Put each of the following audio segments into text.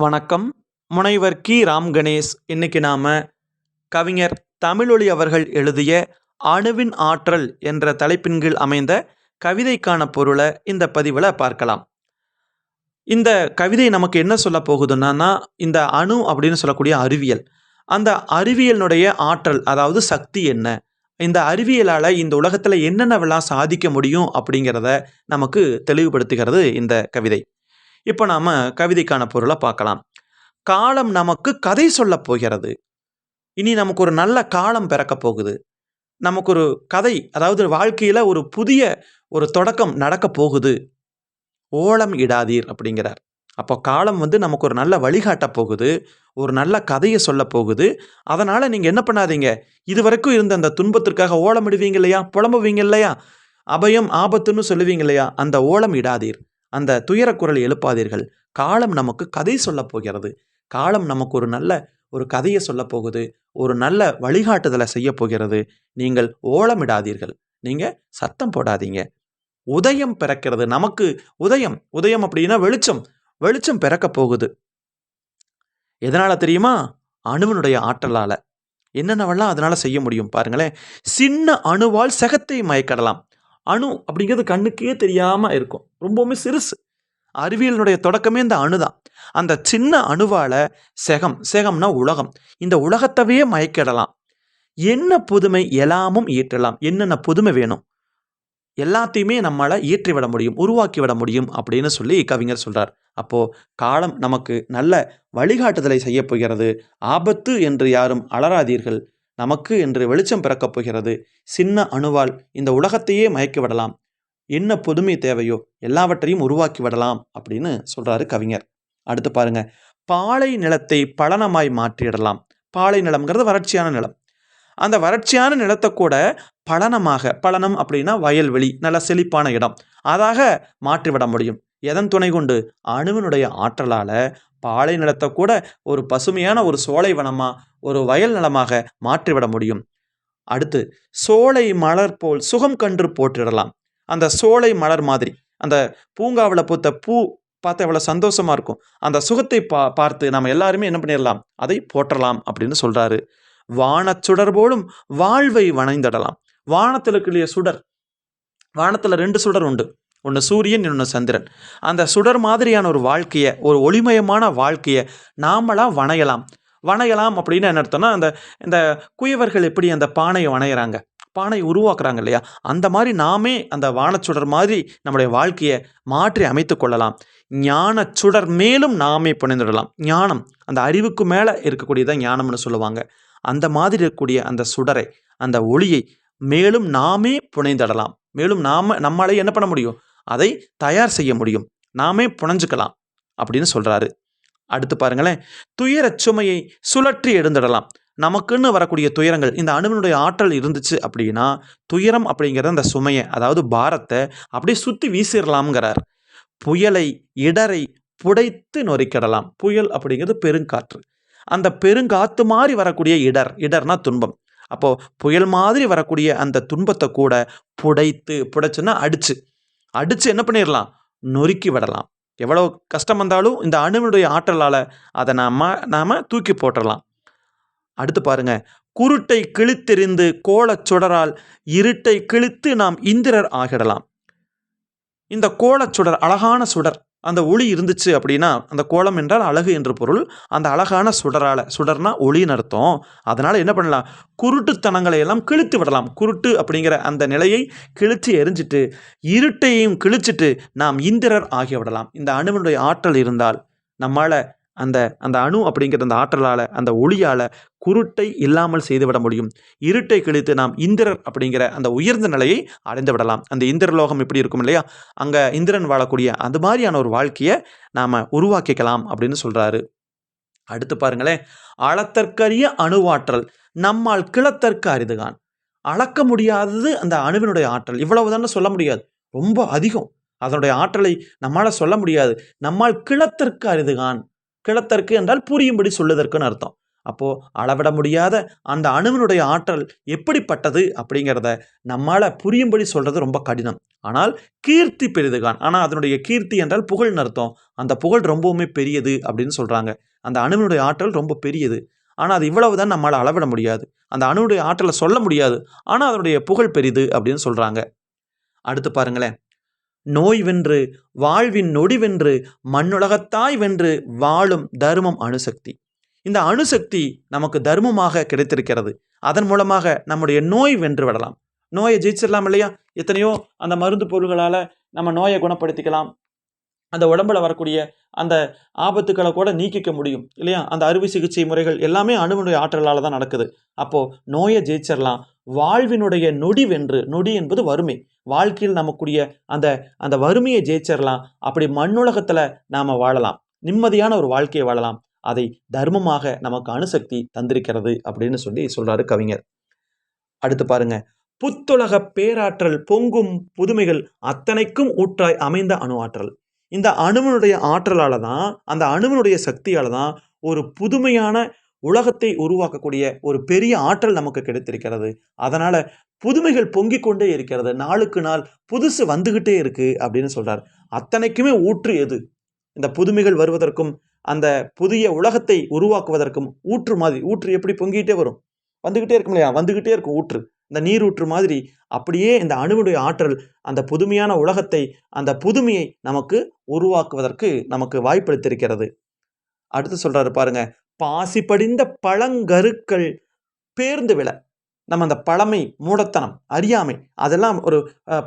வணக்கம். முனைவர் கி. ராம் கணேஷ். இன்னைக்கு நாம் கவிஞர் தமிழொலி அவர்கள் எழுதிய அணுவின் ஆற்றல் என்ற தலைப்பின் கீழ் அமைந்த கவிதைக்கான பொருளை இந்த பதிவில் பார்க்கலாம். இந்த கவிதை நமக்கு என்ன சொல்ல போகுதுன்னா இந்த அணு அப்படின்னு சொல்லக்கூடிய அறிவியல். அந்த அறிவியலினுடைய ஆற்றல் அதாவது சக்தி என்ன? இந்த அறிவியலால் இந்த உலகத்தில் என்னென்னவெல்லாம் சாதிக்க முடியும் அப்படிங்கிறத நமக்கு தெளிவுபடுத்துகிறது இந்த கவிதை. இப்போ நாம் கவிதைக்கான பொருளை பார்க்கலாம். காலம் நமக்கு கதை சொல்லப் போகிறது. இனி நமக்கு ஒரு நல்ல காலம் பிறக்கப் போகுது. நமக்கு ஒரு கதை அதாவது வாழ்க்கையில் ஒரு புதிய ஒரு தொடக்கம் நடக்கப் போகுது. ஓலம் இடாதீர் அப்படிங்கிறார். அப்போ காலம் வந்து நமக்கு ஒரு நல்ல வழிகாட்ட போகுது. ஒரு நல்ல கதையை சொல்ல போகுது. அதனால் நீங்கள் என்ன பண்ணாதீங்க? இது வரைக்கும் இருந்த அந்த துன்பத்திற்காக ஓலமிடுவீங்க இல்லையா? புலம்புவீங்க இல்லையா? அபயம் ஆபத்துன்னு சொல்லுவீங்க இல்லையா? அந்த ஓலம் இடாதீர். அந்த துயரக்குரல் எழுப்பாதீர்கள். காலம் நமக்கு கதை சொல்லப் போகிறது. காலம் நமக்கு ஒரு நல்ல ஒரு கதையை சொல்லப் போகுது. ஒரு நல்ல வழிகாட்டுதலை செய்ய போகிறது. நீங்கள் ஓலமிடாதீர்கள். நீங்கள் சத்தம் போடாதீங்க. உதயம் பிறக்கிறது. நமக்கு உதயம். உதயம் அப்படின்னா வெளிச்சம். வெளிச்சம் பிறக்க போகுது. எதனால் தெரியுமா? அணுவனுடைய ஆற்றலால். என்னென்னவெல்லாம் அதனால் செய்ய முடியும் பாருங்களேன். சின்ன அணுவால் செகத்தை மயக்கிடலாம். அணு அப்படிங்கிறது கண்ணுக்கே தெரியாமல் இருக்கும். ரொம்பவுமே சிறுசு. அறிவியலினுடைய தொடக்கமே இந்த அணு தான் அந்த சின்ன அணுவால் செகம் செகம்னா உலகம். இந்த உலகத்தவே மயக்கிடலாம். என்ன புதுமை எல்லாமும் ஈற்றலாம். என்னென்ன புதுமை வேணும்? எல்லாத்தையுமே நம்மளால் இயற்றி விட முடியும் உருவாக்கி விட முடியும் அப்படின்னு சொல்லி கவிஞர் சொல்கிறார் அப்போது காலம் நமக்கு நல்ல வழிகாட்டுதலை செய்யப் போகிறது. ஆபத்து என்று யாரும் அலறாதீர்கள். நமக்கு என்று வெளிச்சம் பிறக்கப் போகிறது. சின்ன அணுவால் இந்த உலகத்தையே மயக்கி விடலாம். என்ன புதுமை தேவையோ எல்லாவற்றையும் உருவாக்கி விடலாம் அப்படின்னு சொல்கிறாரு கவிஞர். அடுத்து பாருங்க. பாலை நிலத்தை பலனமாய் மாற்றிடலாம். பாலை நிலம்ங்கிறது வறட்சியான நிலம். அந்த வறட்சியான நிலத்தை கூட பலனமாக பலனம் அப்படின்னா வயல்வெளி நல்ல செழிப்பான இடம். அதாக மாற்றிவிட முடியும். எதன் துணை கொண்டு? அணுவினுடைய ஆற்றலால் பாலை நிலத்தை கூட ஒரு பசுமையான ஒரு சோலை வனமாக ஒரு வயல் நிலமாக மாற்றிவிட முடியும். அடுத்து சோலை மலர் போல் சுகம் கன்று போற்றிடலாம். அந்த சோலை மலர் மாதிரி அந்த பூங்காவில் பூத்த பூ பார்த்தா எவ்வளோ சந்தோஷமாக இருக்கும். அந்த சுகத்தை பா பார்த்து நம்ம எல்லாருமே என்ன பண்ணிடலாம்? அதை போற்றலாம் அப்படின்னு சொல்கிறாரு வானச்சுடர் போலும் வாழ்வை வணைந்திடலாம். வானத்தில் இருக்கலைய சுடர். வானத்தில் ரெண்டு சுடர் உண்டு. ஒன்று சூரியன் இன்னொன்று சந்திரன். அந்த சுடர் மாதிரியான ஒரு வாழ்க்கையை ஒரு ஒளிமயமான வாழ்க்கையை நாமளாக வணையலாம். வணையலாம் அப்படின்னு என்ன அர்த்தம்னா அந்த இந்த குயவர்கள் எப்படி அந்த பானையை வணையிறாங்க பானை உருவாக்குறாங்க இல்லையா? அந்த மாதிரி நாமே அந்த வானச்சுடர் மாதிரி நம்முடைய வாழ்க்கையை மாற்றி அமைத்து கொள்ளலாம். ஞான சுடர் மேலும் நாமே புனைந்துடலாம். ஞானம் அந்த அறிவுக்கு மேலே இருக்கக்கூடியதான் ஞானம்னு சொல்லுவாங்க. அந்த மாதிரி இருக்கக்கூடிய அந்த சுடரை அந்த ஒளியை மேலும் நாமே புனைந்திடலாம். மேலும் நாம நம்மளே என்ன பண்ண முடியும்? அதை தயார் செய்ய முடியும். நாமே புனைஞ்சுக்கலாம் அப்படின்னு சொல்கிறாரு அடுத்து பாருங்களேன். துயரச் சுமையை சுழற்றி எழுந்திடலாம். நமக்குன்னு வரக்கூடிய துயரங்கள் இந்த அணுவினுடைய ஆற்றல் இருந்துச்சு அப்படின்னா துயரம் அப்படிங்கிற அந்த சுமையை அதாவது பாரத்தை அப்படியே சுற்றி வீசிடலாம்ங்கிறார். புயலை இடரை புடைத்து நொறுக்கிடலாம். புயல் அப்படிங்கிறது பெருங்காற்று. அந்த பெருங்காற்று மாதிரி வரக்கூடிய இடர் இடர்னா துன்பம். அப்போது புயல் மாதிரி வரக்கூடிய அந்த துன்பத்தை கூட புடைத்து புடைச்சுன்னா அடிச்சு. அடித்து என்ன பண்ணிடலாம் நொறுக்கி விடலாம். எவ்வளோ கஷ்டம் வந்தாலும் இந்த அணுவினுடைய ஆற்றலால் அதை நாம் நாம் தூக்கி போட்டுடலாம் அடுத்து பாருங்க. குருட்டை கிழித்தெறிந்து கோலச் சுடரால் இருட்டை கிழித்து நாம் இந்திரர் ஆகிடலாம். இந்த கோலச் சுடர் அழகான சுடர். அந்த ஒளி இருந்துச்சு அப்படின்னா அந்த கோலம் என்றால் அழகு என்று பொருள். அந்த அழகான சுடரால் சுடர்னா ஒளின்னு அர்த்தம். அதனால் என்ன பண்ணலாம்? குருட்டுத்தனங்களை எல்லாம் கிழித்து விடலாம். குருட்டு அப்படிங்கிற அந்த நிலையை கிழித்து எரிஞ்சிட்டு இருட்டையும் கிழிச்சிட்டு நாம் இந்திரர் ஆகிவிடலாம். இந்த அணுவனுடைய ஆற்றல் இருந்தால் நம்மால் அந்த அந்த அணு அப்படிங்கிற அந்த ஆற்றலால் அந்த ஒளியால் குருட்டை இல்லாமல் செய்துவிட முடியும். இருட்டை கிழித்து நாம் இந்திரர் அப்படிங்கிற அந்த உயர்ந்த நிலையை அடைந்து விடலாம். அந்த இந்திரலோகம் எப்படி இருக்கும் இல்லையா? அங்கே இந்திரன் வாழக்கூடிய அந்த மாதிரியான ஒரு வாழ்க்கையை நாம் உருவாக்கிக்கலாம் அப்படின்னு சொல்கிறாரு அடுத்து பாருங்களேன். அளத்தற்கரிய அணுவாற்றல். நம்மால் கிளத்தற்கு அரிதுகான் அளக்க முடியாதது அந்த அணுவினுடைய ஆற்றல். இவ்வளவு தானே சொல்ல முடியாது. ரொம்ப அதிகம். அதனுடைய ஆற்றலை நம்மால் சொல்ல முடியாது. நம்மால் கிளத்தற்கு அரிதுகான் கிளத்தற்கு என்றால் புரியும்படி சொல்லுதற்குன்னு அர்த்தம். அப்போது அளவிட முடியாத அந்த அணுவினுடைய ஆற்றல் எப்படிப்பட்டது அப்படிங்கிறத நம்மால் புரியும்படி சொல்கிறது ரொம்ப கடினம். ஆனால் கீர்த்தி பெரிதுகான் ஆனால் அதனுடைய கீர்த்தி என்றால் புகழ்னு அர்த்தம். அந்த புகழ் ரொம்பவுமே பெரியது அப்படின்னு சொல்கிறாங்க அந்த அணுவினுடைய ஆற்றல் ரொம்ப பெரியது. ஆனால் அது இவ்வளவு தான் நம்மளால் அளவிட முடியாது. அந்த அணுவுடைய ஆற்றலை சொல்ல முடியாது. ஆனால் அதனுடைய புகழ் பெரிது அப்படின்னு சொல்கிறாங்க அடுத்து பாருங்களேன். நோய் வென்று வாழ்வின் நொடி வென்று மண்ணுலகத்தாய் வென்று வாழும் தர்மம் அணுசக்தி. இந்த அணுசக்தி நமக்கு தர்மமாக கிடைத்திருக்கிறது. அதன் மூலமாக நம்முடைய நோய் வென்று விடலாம். நோயை ஜெயிச்சிடலாம் இல்லையா? எத்தனையோ அந்த மருந்து பொருள்களால் நம்ம நோயை குணப்படுத்திக்கலாம். அந்த உடம்புல வரக்கூடிய அந்த ஆபத்துக்களை கூட நீக்கிக்க முடியும் இல்லையா? அந்த அறுவை சிகிச்சை முறைகள் எல்லாமே அணுவினுடைய ஆற்றலால் தான் நடக்குது. அப்போது நோயை ஜெயிச்சிடலாம். வாழ்வினுடைய நொடி வென்று நொடி என்பது வறுமை. வாழ்க்கையில் நமக்குரிய அந்த அந்த வறுமையை ஜெயிச்சிடலாம் அப்படி மண்ணுலகத்தில் நாம் வாழலாம். நிம்மதியான ஒரு வாழ்க்கையை வாழலாம். அதை தர்மமாக நமக்கு அணுசக்தி தந்திருக்கிறது அப்படின்னு சொல்லி சொல்றாரு கவிஞர். அடுத்து பாருங்க. புத்துலக பேராற்றல் பொங்கும் புதுமைகள் அத்தனைக்கும் ஊற்றாய் அமைந்த அணு ஆற்றல். இந்த அணுவனுடைய ஆற்றலால தான் அந்த அணுவனுடைய சக்தியால தான் ஒரு புதுமையான உலகத்தை உருவாக்கக்கூடிய ஒரு பெரிய ஆற்றல் நமக்கு கிடைத்திருக்கிறது. அதனால் புதுமைகள் பொங்கிக் கொண்டே இருக்கிறது. நாளுக்கு நாள் புதுசு வந்துகிட்டே இருக்கு அப்படின்னு சொல்றார். அத்தனைக்குமே ஊற்று எது? இந்த புதுமைகள் வருவதற்கும் அந்த புதிய உலகத்தை உருவாக்குவதற்கும் ஊற்று மாதிரி ஊற்று எப்படி பொங்கிட்டே வரும்? வந்துகிட்டே இருக்கும் இல்லையா? வந்துகிட்டே இருக்கும் ஊற்று. இந்த நீர் ஊற்று மாதிரி அப்படியே இந்த அணுவுடைய ஆற்றல் அந்த புதுமையான உலகத்தை அந்த புதுமையை நமக்கு உருவாக்குவதற்கு நமக்கு வாய்ப்பளித்திருக்கிறது. அடுத்து சொல்றாரு பாருங்க பாசி படிந்த பழங்கருக்கள் பேர்ந்து விழ. நம்ம அந்த பழமை மூடத்தனம் அறியாமை அதெல்லாம் ஒரு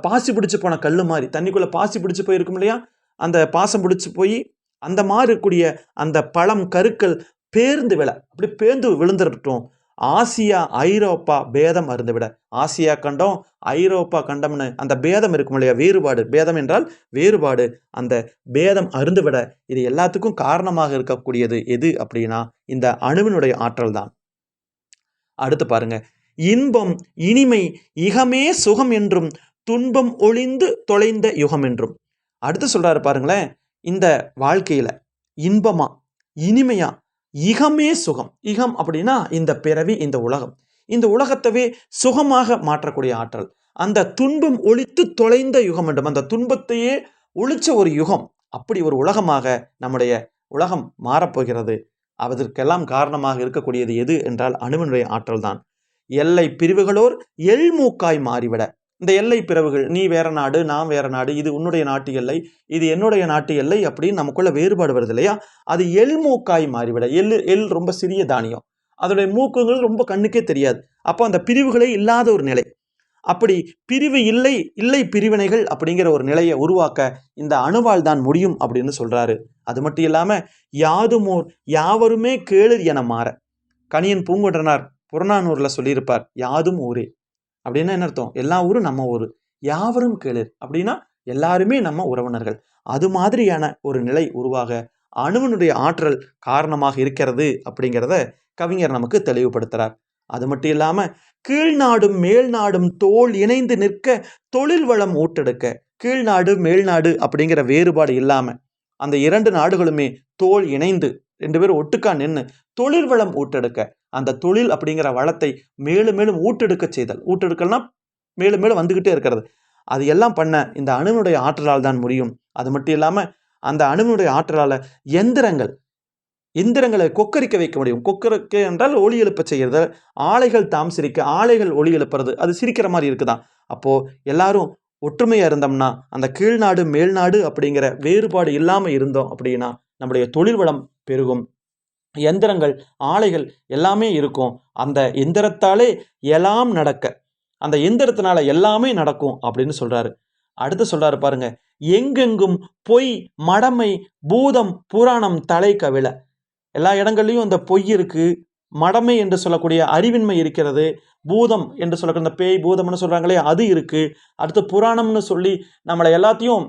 பாசி பிடிச்சு போன கல் மாதிரி தண்ணிக்குள்ளே பாசி பிடிச்சு போயிருக்கும் இல்லையா? அந்த பாசம் பிடிச்சி போய் அந்த மாதிரி இருக்கக்கூடிய அந்த பழம் கருக்கள் பேர்ந்து விழ. அப்படி பேர்ந்து விழுந்துடட்டும் ஆசியா ஐரோப்பா பேதம் அருந்து விட ஆசியா கண்டம் ஐரோப்பா கண்டம்னு அந்த பேதம் இருக்கும் இல்லையா? வேறுபாடு. பேதம் என்றால் வேறுபாடு. அந்த பேதம் அருந்து விட இது எல்லாத்துக்கும் காரணமாக இருக்கக்கூடியது எது அப்படின்னா இந்த அணுவினுடைய ஆற்றல் தான் அடுத்து பாருங்க. இன்பம் இனிமை இகமே சுகம் என்றும் துன்பம் ஒளிந்து தொலைந்த யுகம் என்றும். அடுத்து சொல்றாரு பாருங்களேன் இந்த வாழ்க்கையில இன்பமா இனிமையா இகமே சுகம். இகம் அப்படின்னா இந்த பிறவி இந்த உலகம். இந்த உலகத்தவே சுகமாக மாற்றக்கூடிய ஆற்றல். அந்த துன்பம் ஒழித்து தொலைந்த யுகம் என்றும் அந்த துன்பத்தையே ஒழிச்ச ஒரு யுகம். அப்படி ஒரு உலகமாக நம்முடைய உலகம் மாறப்போகிறது. அதற்கெல்லாம் காரணமாக இருக்கக்கூடியது எது என்றால் அணுவினுடைய ஆற்றல் தான் எல்லை பிரிவுகளோர் எள்மூக்காய் மாறிவிட. இந்த எல்லை பிரிவுகள் நீ வேற நாடு நான் வேற நாடு இது உன்னுடைய நாட்டு எல்லை இது என்னுடைய நாட்டு எல்லை அப்படின்னு நமக்குள்ள வேறுபாடு வருது இல்லையா? அது எள் மூக்காய் மாறிவிட எள் எள் ரொம்ப சிறிய தானியம். அதோடைய மூக்குங்கள் ரொம்ப கண்ணுக்கே தெரியாது. அப்போ அந்த பிரிவுகளே இல்லாத ஒரு நிலை. அப்படி பிரிவு இல்லை இல்லை பிரிவினைகள் அப்படிங்கிற ஒரு நிலையை உருவாக்க இந்த அணுவால் தான் முடியும் அப்படின்னு சொல்றாரு. அது மட்டும் இல்லாமல் யாதுமோர் யாவருமே கேளு என மாற. கணியன் பூங்குன்றனார் புறநானூரில் சொல்லியிருப்பார் யாதும் ஊரே அப்படின்னா என்ன அர்த்தம்? எல்லா ஊரும் நம்ம ஊர். யாவரும் கேளு அப்படின்னா எல்லாருமே நம்ம உறவினர்கள். அது மாதிரியான ஒரு நிலை உருவாக அணுவினுடைய ஆற்றல் காரணமாக இருக்கிறது அப்படிங்கிறத கவிஞர் நமக்கு தெளிவுபடுத்துறார். அது மட்டும் இல்லாமல் கீழ்நாடும் மேல்நாடும் தோல் இணைந்து நிற்க தொழில் வளம் ஊட்டெடுக்க கீழ்நாடு மேல்நாடு அப்படிங்கிற வேறுபாடு இல்லாமல் அந்த இரண்டு நாடுகளுமே தோல் இணைந்து ரெண்டு பேரும் ஒட்டுக்கா நின்று தொழில் வளம் ஊட்டெடுக்க. அந்த தொழில் அப்படிங்கிற வளத்தை மேலும் மேலும் ஊட்டெடுக்க செய்தல். ஊட்டெடுக்கல்னா மேலும் மேலும் வந்துக்கிட்டே இருக்கிறது. அது எல்லாம் பண்ண இந்த அணுவினுடைய ஆற்றலால் தான் முடியும். அது மட்டும் இல்லாமல் அந்த அணுவினுடைய ஆற்றலால் எந்திரங்கள் எந்திரங்களை கொக்கரிக்க வைக்க முடியும். கொக்கரிக்க என்றால் ஒளி எழுப்ப செய்கிறது. ஆலைகள் தாம் சிரிக்க ஆலைகள் ஒளி எழுப்புறது. அது சிரிக்கிற மாதிரி இருக்குதான். அப்போது எல்லாரும் ஒற்றுமையாக இருந்தோம்னா அந்த கீழ்நாடு மேல்நாடு அப்படிங்கிற வேறுபாடு இல்லாமல் இருந்தோம் அப்படின்னா நம்முடைய தொழில் வளம் பெருகும். எந்திரங்கள் ஆலைகள் எல்லாமே இருக்கும். அந்த எந்திரத்தாலே எல்லாம் நடக்க அந்த எந்திரத்தினால எல்லாமே நடக்கும் அப்படின்னு சொல்றாரு. அடுத்து சொல்றாரு பாருங்க எங்கெங்கும் பொய் மடமை பூதம் புராணம் தலை கவிழ. எல்லா இடங்கள்லையும் அந்த பொய் இருக்கு. மடமை என்று சொல்லக்கூடிய அறிவின்மை இருக்கிறது. பூதம் என்று சொல்லக்கூடிய அந்த பேய் பூதம்னு சொல்றாங்களே அது இருக்கு. அடுத்து புராணம்னு சொல்லி நம்மளை எல்லாத்தையும்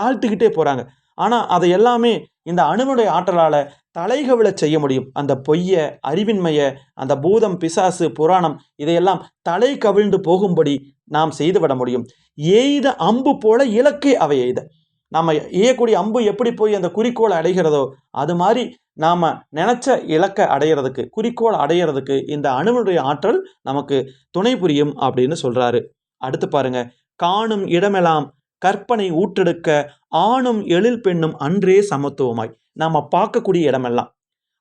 தாழ்த்துக்கிட்டே போகிறாங்க போறாங்க. ஆனா அதை எல்லாமே இந்த அணுனுடைய ஆற்றலால் தலைகவிழ செய்ய முடியும். அந்த பொய்ய அறிவின்மைய அந்த பூதம் பிசாசு புராணம் இதையெல்லாம் தலை கவிழ்ந்து போகும்படி நாம் செய்துவிட முடியும். எய்த அம்பு போல இலக்கே அவை எய்த. நம்ம எய்யக்கூடிய அம்பு எப்படி போய் அந்த குறிக்கோளை அடைகிறதோ அது மாதிரி நாம் நினச்ச இலக்கை அடையிறதுக்கு குறிக்கோள் அடையிறதுக்கு இந்த அணுவனுடைய ஆற்றல் நமக்கு துணை புரியும் அப்படின்னு சொல்கிறாரு அடுத்து பாருங்க. காணும் இடமெல்லாம் கற்பனை ஊற்றெடுக்க ஆணும் எழில் பெண்ணும் அன்றே சமத்துவமாய். நாம் பார்க்கக்கூடிய இடமெல்லாம்.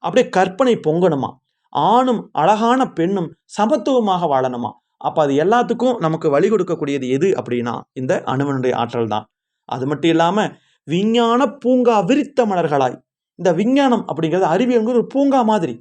அப்படியே கற்பனை பொங்கணுமா? ஆணும் அழகான பெண்ணும் சமத்துவமாக வாழணுமா? அப்போ அது எல்லாத்துக்கும் நமக்கு வழி கொடுக்கக்கூடியது எது அப்படின்னா இந்த அணுவனுடைய ஆற்றல் தான். அது மட்டும் இல்லாமல் விஞ்ஞான பூங்கா விரித்த மலர்களாய். இந்த விஞ்ஞானம் அப்படிங்கிறது அறிவியல் ஒரு பூங்கா மாதிரி.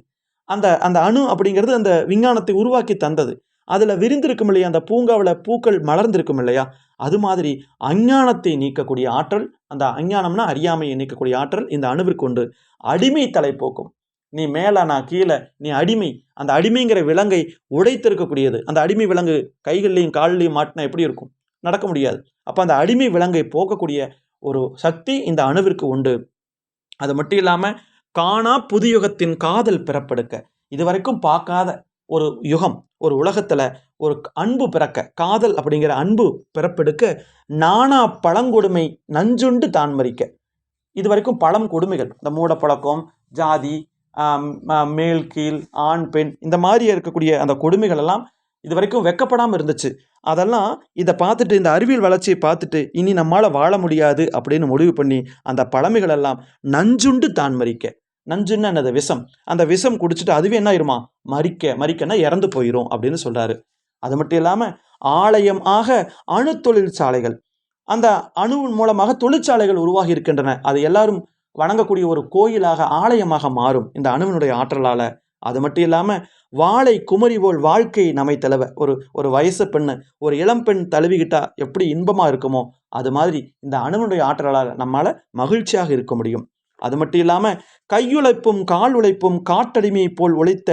அந்த அந்த அணு அப்படிங்கிறது அந்த விஞ்ஞானத்தை உருவாக்கி தந்தது. அதில் விரிந்திருக்கும் இல்லையா அந்த பூங்காவில் பூக்கள் மலர்ந்திருக்கும் இல்லையா அது மாதிரி அஞ்ஞானத்தை நீக்கக்கூடிய ஆற்றல் அந்த அஞ்ஞானம்னா அறியாமையை நீக்கக்கூடிய ஆற்றல் இந்த அணுவிற்கு உண்டு. அடிமை தலை போக்கும் நீ மேலே நான் கீழே நீ அடிமை. அந்த அடிமைங்கிற விலங்கை உடைத்திருக்கக்கூடியது. அந்த அடிமை விலங்கு கைகள்லையும் கால்லையும் மாட்டினா எப்படி இருக்கும்? நடக்க முடியாது. அப்போ அந்த அடிமை விலங்கை போக்கக்கூடிய ஒரு சக்தி இந்த அணுவிற்கு உண்டு. அது மட்டும் இல்லாமல் காணா புதுயுகத்தின் காதல் பிறப்பெடுக்க. இதுவரைக்கும் பார்க்காத ஒரு யுகம் ஒரு உலகத்தில் ஒரு அன்பு பிறக்க காதல் அப்படிங்கிற அன்பு பிறப்பெடுக்க நானா பழங்கொடுமை நஞ்சுண்டு தான் மறிக்க. இது வரைக்கும் பழம் கொடுமைகள். இந்த மூடப்பழக்கம் ஜாதி மேல் கீழ் ஆண் பெண் இந்த மாதிரி இருக்கக்கூடிய அந்த கொடுமைகள் எல்லாம் இது வரைக்கும் வெக்கப்படாமல் இருந்துச்சு. அதெல்லாம் இதை பார்த்துட்டு இந்த அறிவியல் வளர்ச்சியை பார்த்துட்டு இனி நம்மால் வாழ முடியாது அப்படின்னு முடிவு பண்ணி அந்த பழமைகள் எல்லாம் நஞ்சுண்டு தான் மறிக்க. நஞ்சுன்னு என்னது? விஷம். அந்த விஷம் குடிச்சிட்டு அதுவே என்ன ஆயிருமா? மறிக்க மறிக்கன்னா இறந்து போயிடும் அப்படின்னு சொல்றாரு. அது மட்டும் இல்லாமல் ஆலயம் ஆக அணு தொழிற்சாலைகள் அந்த அணுவின் மூலமாக தொழிற்சாலைகள் உருவாகி இருக்கின்றன. அது எல்லாரும் வணங்கக்கூடிய ஒரு கோயிலாக ஆலயமாக மாறும் இந்த அணுவினுடைய ஆற்றலால். அது மட்டும் இல்லாமல் வாழை குமரி போல் வாழ்க்கை நம்மை தழுவ ஒரு ஒரு வயசு பெண்ணு ஒரு இளம் பெண் தழுவிக்கிட்டா எப்படி இன்பமாக இருக்குமோ அது மாதிரி இந்த அணுவினுடைய ஆற்றலால் நம்மால் மகிழ்ச்சியாக இருக்க முடியும். அது மட்டும் இல்லாமல் கையுழைப்பும் கால் உழைப்பும் காட்டடிமையை போல் உழைத்த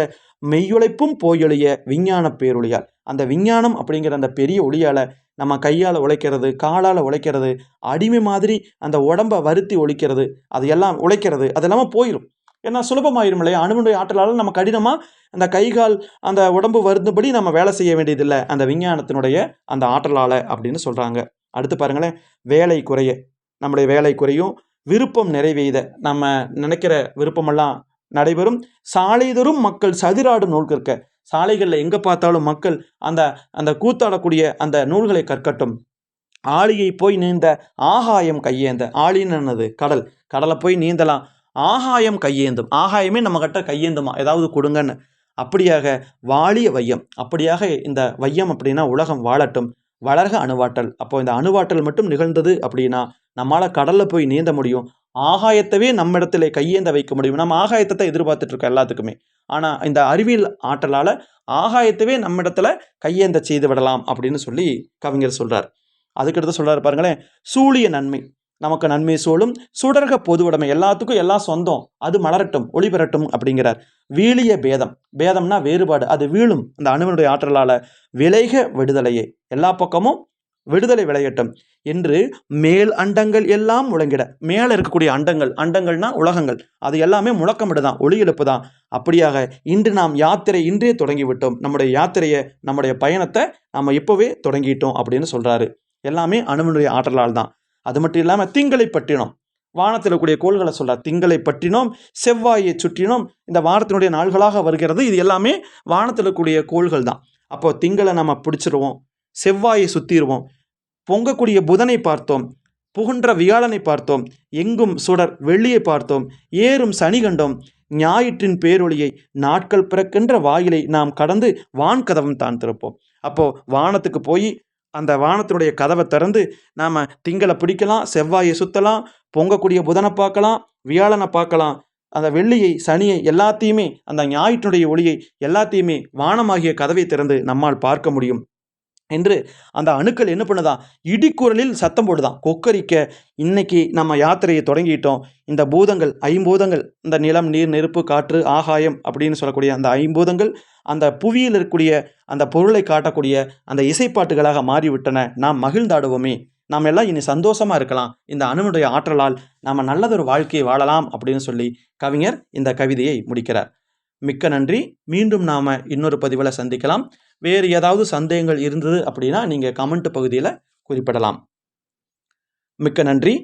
மெய்யுழைப்பும் போயொழிய விஞ்ஞான பேரொழியால். அந்த விஞ்ஞானம் அப்படிங்கிற அந்த பெரிய ஒளியால் நம்ம கையால் உழைக்கிறது காலால் உழைக்கிறது அடிமை மாதிரி அந்த உடம்பை வருத்தி ஒழிக்கிறது அது எல்லாம் உழைக்கிறது அது எல்லாமே போயிடும் ஏன்னா சுலபமாயிரும் இல்லையா? அணுவினுடைய ஆற்றலால் நம்ம கடினமாக அந்த கை கால் அந்த உடம்பு வருந்தபடி நம்ம வேலை செய்ய வேண்டியதில்லை. அந்த விஞ்ஞானத்தினுடைய அந்த ஆற்றலால் அப்படின்னு சொல்கிறாங்க அடுத்து பாருங்களேன் வேலை குறைய. நம்முடைய வேலை குறையும் விருப்பம் நிறைவேத. நம்ம நினைக்கிற விருப்பமெல்லாம் நடைபெறும். சாலைதோறும் மக்கள் சதிராடும் நூல் கற்க. சாலைகளில் எங்கே பார்த்தாலும் மக்கள் அந்த அந்த கூத்தாடக்கூடிய அந்த நூல்களை கற்கட்டும். ஆழியை போய் நீந்த ஆகாயம் கையேந்த. ஆளின்னு கடல். கடலை போய் நீந்தலாம். ஆகாயம் கையேந்தும். ஆகாயமே நம்ம கிட்ட கையேந்துமா? ஏதாவது கொடுங்கன்னு. அப்படியாக வாழிய வையம். அப்படியாக இந்த வையம் அப்படின்னா உலகம் வாழட்டும். வளர்க அணுவாட்டல் அப்போ இந்த அணுவாட்டல் மட்டும் நிகழ்ந்தது அப்படின்னா நம்மளால் கடலில் போய் நீந்த முடியும். ஆகாயத்தவே நம்ம இடத்துல கையேந்த வைக்க முடியும். நம்ம ஆகாயத்தை தான் எதிர்பார்த்துட்டு இருக்கோம் எல்லாத்துக்குமே. ஆனால் இந்த அறிவியல் ஆற்றலால் ஆகாயத்தவே நம்ம இடத்துல கையேந்த செய்து விடலாம் அப்படின்னு சொல்லி கவிஞர் சொல்கிறார் அதுக்கடுத்து சொல்கிறார் பாருங்களேன் சூழிய நன்மை. நமக்கு நன்மை சூழும் சுடர்க பொதுவுடைமை. எல்லாத்துக்கும் எல்லாம் சொந்தம். அது மலரட்டும் ஒளி பெறட்டும் அப்படிங்கிறார். வீழிய பேதம். பேதம்னா வேறுபாடு. அது வீழும். அந்த அணுவனுடைய ஆற்றலால் விளைக விடுதலையே. எல்லா பக்கமும் விடுதலை விளையட்டும் என்று மேல் அண்டங்கள் எல்லாம் முழங்கிட. மேலே இருக்கக்கூடிய அண்டங்கள் அண்டங்கள்னா உலகங்கள். அது எல்லாமே முழக்கமிடு தான் ஒளி எழுப்பு தான் அப்படியாக இன்று நாம் யாத்திரை இன்றே தொடங்கிவிட்டோம். நம்முடைய யாத்திரையை நம்முடைய பயணத்தை நம்ம இப்போவே தொடங்கிட்டோம் அப்படின்னு சொல்கிறாரு எல்லாமே அணுவினுடைய ஆற்றலால் தான் அது மட்டும் இல்லாமல் திங்களை பற்றினோம். வானத்தில் இருக்கக்கூடிய கோள்களை சொல்கிறார் திங்களை பற்றினோம் செவ்வாயை சுற்றினோம். இந்த வானத்தினுடைய நாள்களாக வருகிறது. இது எல்லாமே வானத்தில் இருக்கக்கூடிய கோள்கள் தான் அப்போ திங்களை நம்ம பிடிச்சிருவோம் செவ்வாயை சுற்றிடுவோம் பொங்கக்கூடிய புதனை பார்த்தோம் புகுன்ற வியாழனை பார்த்தோம் எங்கும் சுடர் வெள்ளியை பார்த்தோம் ஏறும் சனி கண்டோம் ஞாயிற்றின் பேரொளியை நாட்கள் பிறக்கின்ற வாயிலை நாம் கடந்து வான் கதவம் தான் திறப்போம். அப்போ வானத்துக்கு போய் அந்த வானத்தினுடைய கதவை திறந்து நாம் திங்களை பிடிக்கலாம் செவ்வாயை சுற்றலாம் பொங்கக்கூடிய புதனை பார்க்கலாம் வியாழனை பார்க்கலாம் அந்த வெள்ளியை சனியை எல்லாத்தையுமே அந்த ஞாயிற்றுடைய ஒளியை எல்லாத்தையுமே வானமாகிய கதவை திறந்து நம்மால் பார்க்க முடியும். என்று அந்த அணுக்கள் என்ன பண்ணுதான் இடிக்குரலில் சத்தம் போடுதான் கொக்கரிக்க. இன்னைக்கு நம்ம யாத்திரையை தொடங்கிட்டோம். இந்த பூதங்கள் ஐம்பூதங்கள் இந்த நிலம் நீர் நெருப்பு காற்று ஆகாயம் அப்படின்னு சொல்லக்கூடிய அந்த ஐம்பூதங்கள் அந்த புவியில் இருக்கக்கூடிய அந்த பொருளை காட்டக்கூடிய அந்த இசைப்பாட்டுகளாக மாறிவிட்டன. நாம் மகிழ்ந்தாடுவோமே. நாம் எல்லாம் இனி சந்தோஷமாக இருக்கலாம். இந்த அணுனுடைய ஆற்றலால் நாம் நல்லதொரு வாழ்க்கையை வாழலாம் அப்படின்னு சொல்லி கவிஞர் இந்த கவிதையை முடிக்கிறார். மிக்க நன்றி. மீண்டும் நாம் இன்னொரு பதிவில் சந்திக்கலாம். வேறு ஏதாவது சந்தேகங்கள் இருந்தது அப்படின்னா நீங்கள் கமெண்ட் பகுதியில் குறிப்பிடலாம். மிக்க நன்றி.